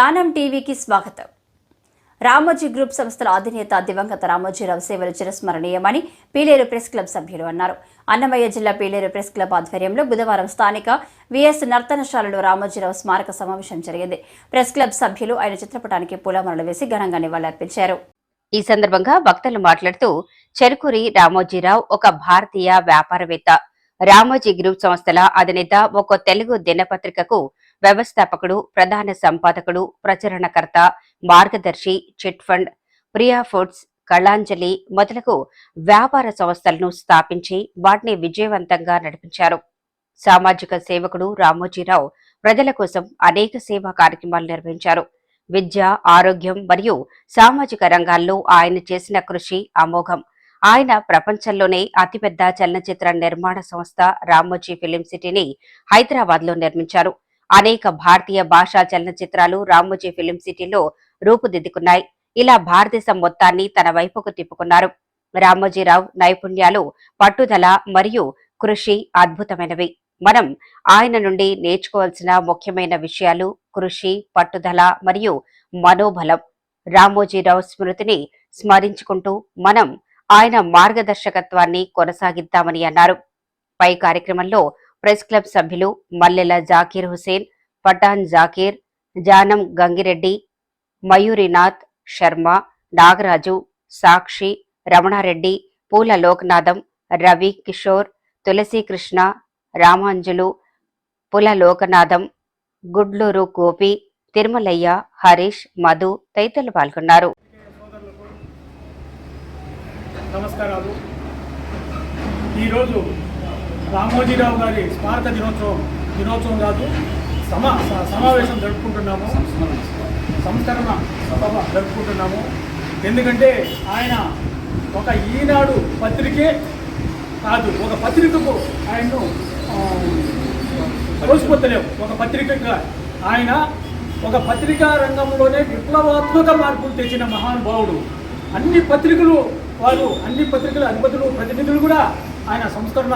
జానం టీవీకి స్వాగతం. రామోజీ గ్రూప్ సంస్థల అధినేత దివంగత రామోజీరావు సేవలు చిరస్మరణీయమని పీలేరు ప్రెస్ క్లబ్ సభ్యులు అన్నారు. అన్నమయ్య జిల్లా పీలేరు ప్రెస్ క్లబ్ ఆధ్వర్యంలో బుధవారం స్థానిక విఎస్ నర్తనశాలలో రామోజీరావు స్మారక సమావేశం జరిగింది. ప్రెస్ క్లబ్ సభ్యులు ఆయన చిత్రపటానికి పూలమాలలు వేసి ఘనంగా నివాళులర్పించారు. ఈ సందర్భంగా వక్తలు మాట్లాడుతూ చెరుకురి రామోజీరావు ఒక భారతీయ వ్యాపారవేత్త. రామోజీ గ్రూప్ సంస్థల అధినేత ఒక తెలుగు దినపత్రికకు వ్యవస్థాపకుడు ప్రధాన సంపాదకుడు ప్రచురణకర్త Margadarsi chit fund Priya foods Kalanjali మొదలగు వ్యాపార సంస్థలను స్థాపించి వాటిని విజయవంతంగా నడిపించారు. సామాజిక సేవకుడు రామోజీరావు ప్రజల కోసం అనేక సేవా కార్యక్రమాలు నిర్వహించారు. విద్య ఆరోగ్యం మరియు సామాజిక రంగాల్లో ఆయన చేసిన కృషి అమోఘం. ఆయన ప్రపంచంలోనే అతిపెద్ద చలనచిత్ర నిర్మాణ సంస్థ రామోజీ ఫిలిం సిటీని హైదరాబాద్లో నిర్మించారు. అనేక భారతీయ భాషా చలనచిత్రాలు రామోజీ ఫిలిం సిటీలో రూపుదిద్దుకున్నాయి. ఇలా భారతదేశం మొత్తాన్ని తన వైపుకు తిప్పుకున్నారు. రామోజీరావు నైపుణ్యాలు పట్టుదల మరియు కృషి అద్భుతమైనవి. మనం ఆయన నుండి నేర్చుకోవాల్సిన ముఖ్యమైన విషయాలు కృషి పట్టుదల మరియు మనోబలం. రామోజీరావు స్మృతిని స్మరించుకుంటూ మనం ఆయన మార్గదర్శకత్వాన్ని కొనసాగిద్దామని అన్నారు. పై కార్యక్రమంలో ప్రెస్ క్లబ్ సభ్యులు మల్లెల జాకీర్ హుసేన్ పఠాన్ జాకీర్ జానం గంగిరెడ్డి మయూరినాథ్ శర్మ నాగరాజు సాక్షి రమణారెడ్డి పూల లోకనాథం రవి కిషోర్ తులసీకృష్ణ రామాంజులు పుల లోకనాథం గుడ్లూరు గోపి తిరుమలయ్య హరీష్ మధు తదితరులు పాల్గొన్నారు. నమస్కారాలు. ఈరోజు రామోజీరావు గారి స్మారక దినోత్సవం దినోత్సవం కాదు సమా సమావేశం జరుపుకుంటున్నాము. సంస్కరణ సభ జరుపుకుంటున్నాము. ఎందుకంటే ఆయన ఒక ఈనాడు పత్రికే కాదు ఒక పత్రికకు ఆయన్ను ఆ, ఒక పత్రికగా ఆయన ఒక పత్రికా రంగంలోనే విప్లవాత్మక మార్పులు తెచ్చిన మహానుభావుడు. అన్ని పత్రికలు వారు అన్ని పత్రికల అధిపతులు ప్రతినిధులు కూడా ఆయన సంస్కరణ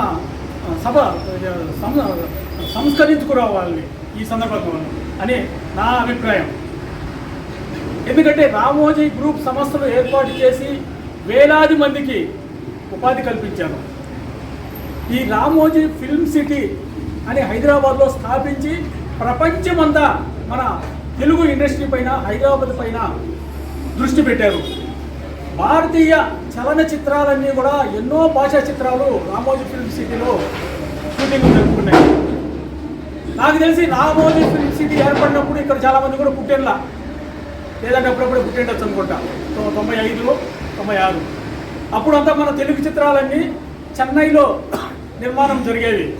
సభ ఆ, సం- సంస్కరించుకురావాలని ఈ సందర్భంలో అని నా అభిప్రాయం. ఎందుకంటే రామోజీ గ్రూప్ సంస్థలు ఏర్పాటు చేసి వేలాది మందికి ఉపాధి కల్పించారు. ఈ రామోజీ ఫిల్మ్ సిటీ అని హైదరాబాద్లో స్థాపించి ప్రపంచమంతా మన తెలుగు ఇండస్ట్రీ పైన హైదరాబాద్ పైన దృష్టి పెట్టారు. భారతీయ చలనచిత్రాలన్నీ కూడా ఎన్నో భాషా చిత్రాలు రామోజీ ఫిల్మ్ సిటీలో షూటింగ్ జరుపుకున్నాయి. నాకు తెలిసి రామోజీ ఫిల్మ్ సిటీ ఏర్పడినప్పుడు ఇక్కడ చాలామంది కూడా పుట్టేళ్ళ లేదంటే అప్పుడప్పుడు పుట్టేండొచ్చు అనుకుంటా. తొంభై ఐదులో తొంభై ఆరు. అప్పుడంతా మన తెలుగు చిత్రాలన్నీ చెన్నైలో నిర్మాణం జరిగేవి.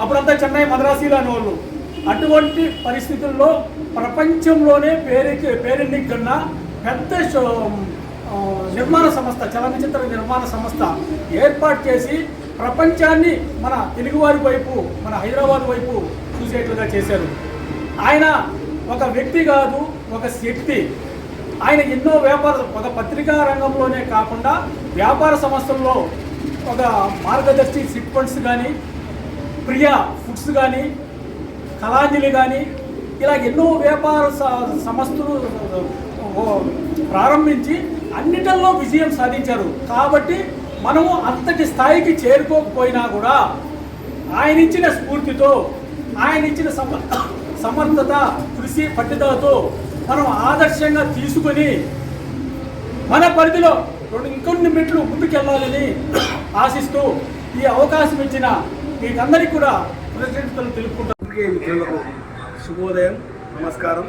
అప్పుడంతా చెన్నై మద్రాసీలు అనేవాళ్ళు. అటువంటి పరిస్థితుల్లో ప్రపంచంలోనే పేరు పేరెన్నికన్నా పెద్ద షో- నిర్మాణ సంస్థ చలనచిత్ర నిర్మాణ సంస్థ ఏర్పాటు చేసి ప్రపంచాన్ని మన తెలుగువారి వైపు మన హైదరాబాద్ వైపు చూసేట్లుగా చేశారు. ఆయన ఒక వ్యక్తి కాదు ఒక శక్తి. ఆయన ఎన్నో వ్యాపార ఒక పత్రికా రంగంలోనే కాకుండా వ్యాపార సంస్థల్లో ఒక మార్గదర్శి సిట్ ఫండ్స్ కానీ ప్రియా ఫుడ్స్ కానీ కళాంజలి కానీ ఇలా ఎన్నో వ్యాపార స- సంస్థలు ప్రారంభించి అన్నిటిల్లో విజయం సాధించారు. కాబట్టి మనము అంతటి స్థాయికి చేరుకోకపోయినా కూడా ఆయన ఇచ్చిన స్ఫూర్తితో ఆయన ఇచ్చిన సమ సమర్థత కృషి పట్టుదలతో మనం ఆదర్శంగా తీసుకొని మన పరిధిలో రెండు ఇంకొన్ని మెట్లు ముందుకెళ్ళాలని ఆశిస్తూ ఈ అవకాశం ఇచ్చిన మీకందరికీ కూడా కృతజ్ఞతలు తెలుపుకుంటాను శుభోదయం నమస్కారం.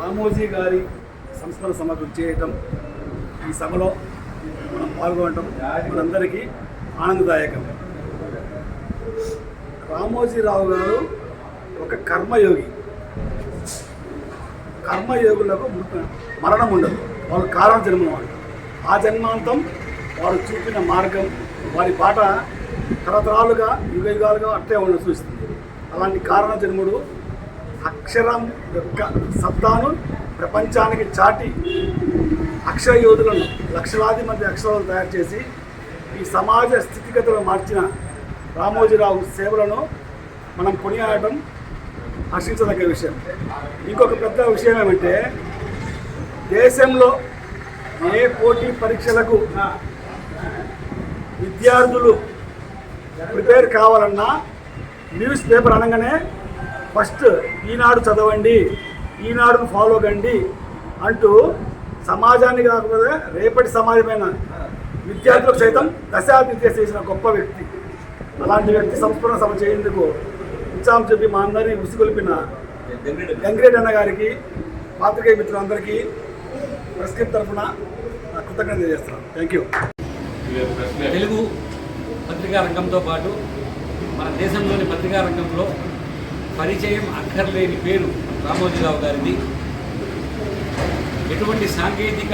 రామోజీ గారి సంస్మరణ సభ చేయటం ఈ సభలో మనం పాల్గొనటం మనందరికీ ఆనందదాయకం. రామోజీరావు గారు ఒక కర్మయోగి. కర్మయోగులకు మరణం ఉండదు. వాళ్ళు కారణ జన్మ వాళ్ళు. ఆ జన్మాంతం వారు చూపిన మార్గం వారి పాట తరతరాలుగా యుగ యుగాలుగా అట్లే ఉండడం చూస్తుంది అలాంటి కారణ జన్ముడు అక్షరం యొక్క సత్తాను ప్రపంచానికి చాటి అక్షర యోధులను లక్షలాది మంది అక్షరాలను తయారు చేసి ఈ సమాజ స్థితిగతులను మార్చిన రామోజీరావు సేవలను మనం కొనియాడటం హర్షించదగ్గ విషయం. ఇంకొక పెద్ద విషయం ఏమంటే దేశంలో ఏ పోటీ పరీక్షలకు విద్యార్థులు ప్రిపేర్ కావాలన్నా న్యూస్ పేపర్ అనగానే ఫస్ట్ ఈనాడు చదవండి ఈనాడును ఫాలో కండి అంటూ సమాజాన్ని కాకపోతే రేపటి సమాజమైన విద్యార్థులకు సైతం దశాదిత్య చేసిన గొప్ప వ్యక్తి. అలాంటి వ్యక్తి సంస్మరణ సభ చేయేందుకు ఉత్సాహం చెప్పి మా అందరినీ ఉసిగొలిపిన గంగిరెడ్డి అన్న గారికి పాత్రికేయ మిత్రులందరికీ ప్రెస్ క్లబ్ తరఫున కృతజ్ఞత తెలియజేస్తున్నాను. థ్యాంక్ యూ తెలుగు పత్రికా రంగంతో పాటు మన దేశంలోని పత్రికా రంగంలో పరిచయం అక్కర్లేని పేరు రామోజీరావు గారిది. ఎటువంటి సాంకేతిక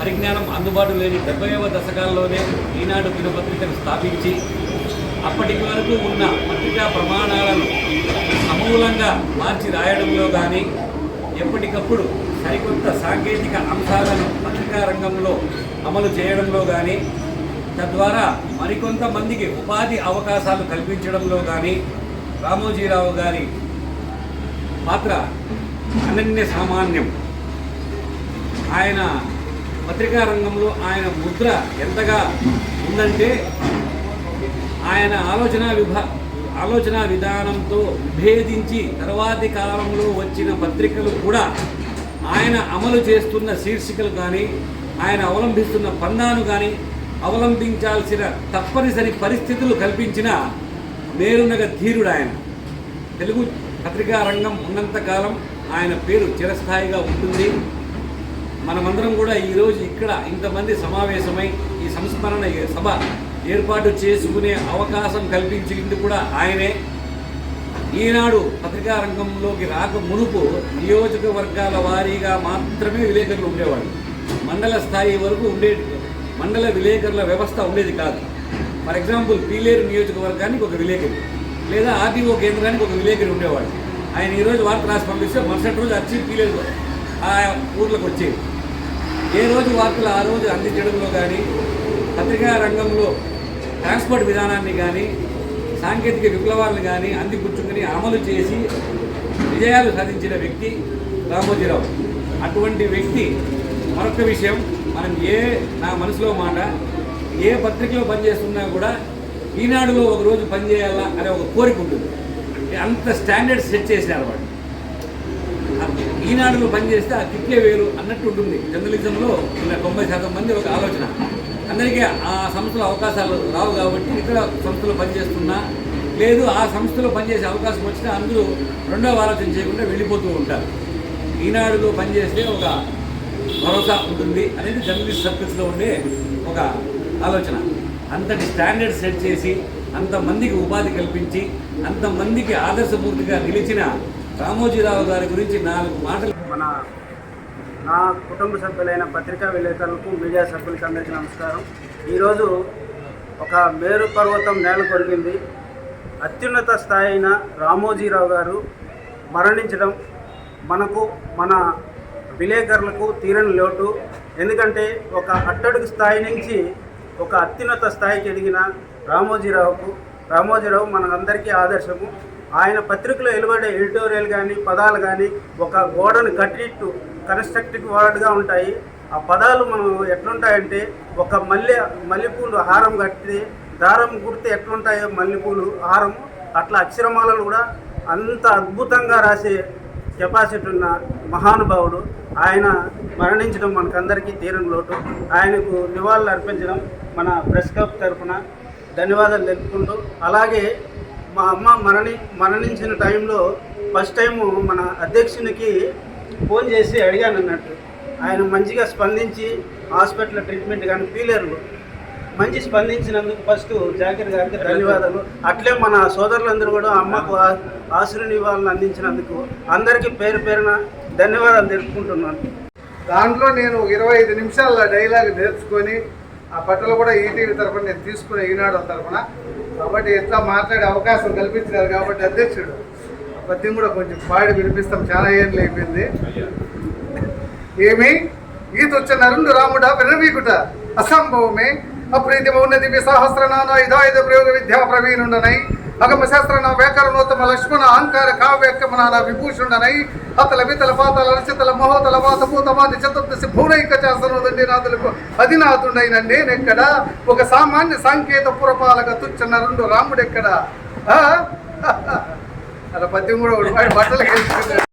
పరిజ్ఞానం అందుబాటు లేని డెబ్బైవ దశకాల్లోనే ఈనాడు దినపత్రికను స్థాపించి అప్పటి వరకు ఉన్న పత్రికా ప్రమాణాలను సమూలంగా మార్చి రాయడంలో కానీ ఎప్పటికప్పుడు సరికొత్త సాంకేతిక అంశాలను పత్రికా రంగంలో అమలు చేయడంలో కానీ తద్వారా మరికొంతమందికి ఉపాధి అవకాశాలు కల్పించడంలో కానీ రామోజీరావు గారి పాత్ర అనన్య సామాన్యం. ఆయన పత్రికా రంగంలో ఆయన ముద్ర ఎంతగా ఉందంటే ఆయన ఆలోచన విభా ఆలోచన విధానంతో విభేదించి తర్వాతి కాలంలో వచ్చిన పత్రికలు కూడా ఆయన అమలు చేస్తున్న శీర్షికలు కానీ ఆయన అవలంబిస్తున్న పందాను కానీ అవలంబించాల్సిన తప్పనిసరి పరిస్థితులు కల్పించిన మేరునగ ధీరుడు ఆయన. తెలుగు పత్రికా రంగం ఉన్నంతకాలం ఆయన పేరు చిరస్థాయిగా ఉంటుంది. మనమందరం కూడా ఈరోజు ఇక్కడ ఇంతమంది సమావేశమై ఈ సంస్మరణ సభ ఏర్పాటు చేసుకునే అవకాశం కల్పించింది కూడా ఆయనే. ఈనాడు పత్రికా రంగంలోకి రాక మునుపు నియోజకవర్గాల వారీగా మాత్రమే విలేకరులు ఉండేవాళ్ళు. మండల స్థాయి వరకు ఉండే మండల విలేకరుల వ్యవస్థ ఉండేది కాదు. ఫర్ ఎగ్జాంపుల్ పీలేరు నియోజకవర్గానికి ఒక విలేకరి లేదా ఆర్టీఓ కేంద్రానికి ఒక విలేకరి ఉండేవాడు. ఆయన ఈరోజు వార్త రాసి పంపిస్తే మరుసటి రోజు వచ్చి పీలేరు ఆ ఊర్లకు వచ్చేది. ఏ రోజు వార్తలు ఆ రోజు అందించడంలో కానీ పత్రికా రంగంలో ట్రాన్స్పోర్ట్ విధానాన్ని కానీ సాంకేతిక విప్లవాలను కానీ అందిపుచ్చుకుని అమలు చేసి విజయాలు సాధించిన వ్యక్తి రామోజీరావు. అటువంటి వ్యక్తి మరొక విషయం మనం ఏ నా మనసులో మాట ఏ పత్రికలో పనిచేస్తున్నా కూడా ఈనాడులో ఒక రోజు పనిచేయాలా అనే ఒక కోరిక ఉంటుంది. అంత స్టాండర్డ్ సెట్ చేసినారు వాడు ఈనాడులో పనిచేస్తే ఆ తిట్టే వేరు అన్నట్టు ఉంటుంది. జర్నలిజంలో ఇలా తొంభై శాతం మంది ఒక ఆలోచన. అందరికీ ఆ సంస్థలో అవకాశాలు రావు కాబట్టి ఇతర సంస్థలో పనిచేస్తున్నా లేదు ఆ సంస్థలో పనిచేసే అవకాశం వచ్చినా అందరూ రెండవ ఆలోచన చేయకుండా వెళ్ళిపోతూ ఉంటారు. ఈనాడులో పనిచేస్తే ఒక భరోసా ఉంటుంది అనేది జర్నలిస్ట్ సర్కిల్స్లో ఉండే ఒక ఆలోచన. అంతటి స్టాండర్డ్ సెట్ చేసి అంతమందికి ఉపాధి కల్పించి అంతమందికి ఆదర్శమూర్తిగా నిలిచిన రామోజీరావు గారి గురించి నాలుగు మాటలు. మన నా కుటుంబ సభ్యులైన పత్రికా విలేకరులకు మీడియా సభ్యులకు అందరికీ నమస్కారం. ఈరోజు ఒక మేరు పర్వతం నేల కొరిగింది అత్యున్నత స్థాయి అయిన రామోజీరావు గారు మరణించడం మనకు మన విలేకరులకు తీరని లోటు. ఎందుకంటే ఒక అట్టడుగు స్థాయి నుంచి ఒక అత్యున్నత స్థాయికి ఎదిగిన రామోజీరావుకు రామోజీరావు మనందరికీ ఆదర్శము. ఆయన పత్రికలో వెలువడే ఎడిటోరియల్ కానీ పదాలు కానీ ఒక గోడను కట్టిట్టు కన్స్ట్రక్టివ్ వర్డ్గా ఉంటాయి. ఆ పదాలు మనం ఎట్లుంటాయంటే ఒక మల్లె మల్లెపూలు హారం కట్టి దారం గుర్తు ఎట్లుంటాయో మల్లెపూలు హారం అట్లా అక్షరమాలలు కూడా అంత అద్భుతంగా రాసే కెపాసిటీ ఉన్న మహానుభావుడు. ఆయన మరణించడం మనకందరికీ తీరం లోటు. ఆయనకు నివాళులు అర్పించడం మన ప్రెస్ క్లబ్ తరఫున ధన్యవాదాలు తెలుపుకుంటూ అలాగే మా అమ్మ మరణి మరణించిన టైంలో ఫస్ట్ టైము మన అధ్యక్షునికి ఫోన్ చేసి అడిగాను అన్నట్టు. ఆయన మంచిగా స్పందించి హాస్పిటల్ ట్రీట్మెంట్ కానీ పీలేరులో మంచి స్పందించినందుకు ఫస్ట్ జాకిర్ గారికి ధన్యవాదాలు. అట్లే మన సోదరులందరూ కూడా అమ్మకు ఆశీర్వాదాలను అందించినందుకు అందరికీ పేరు పేరున ధన్యవాదాలు తెలుపుకుంటున్నాను. దాంట్లో నేను ఇరవై ఐదు నిమిషాల డైలాగ్ నేర్చుకొని ఆ బట్టలు కూడా ఈటీవీ తరఫున నేను తీసుకుని ఈనాడు తరఫున కాబట్టి ఎట్లా మాట్లాడే అవకాశం కల్పించినారు కాబట్టి అధ్యక్షుడు. పద్యం కూడా కొంచెం పాడి వినిపిస్తాం చాలా ఏళ్ళు అయిపోయింది. ఏమి? ఈతొచ్చ నరుండు రాముడ వినవీకుట అసంభవమే. అప్రీతిమ ఉన్నది ఇదా ఇదాయుధ ప్రయోగ విద్యా ప్రవీణుండనై. అగమ శాస్త్రన వ్యాకరణోత్తమ లక్ష్మణ అహంకార కావ్యకమనాల విభూషణనై అతల వితల పాతల రచితల మహోతల వాతభూతమాది చతుర్దశి భూనైక చేసనోదండి నాదులకు అధినాథుడైన నేనెక్కడ? ఒక సామాన్య సాంకేత పురపాలక తుచ్చన్న రెండు రాముడెక్కడ? అలా పద్యం కూడా బట్టలు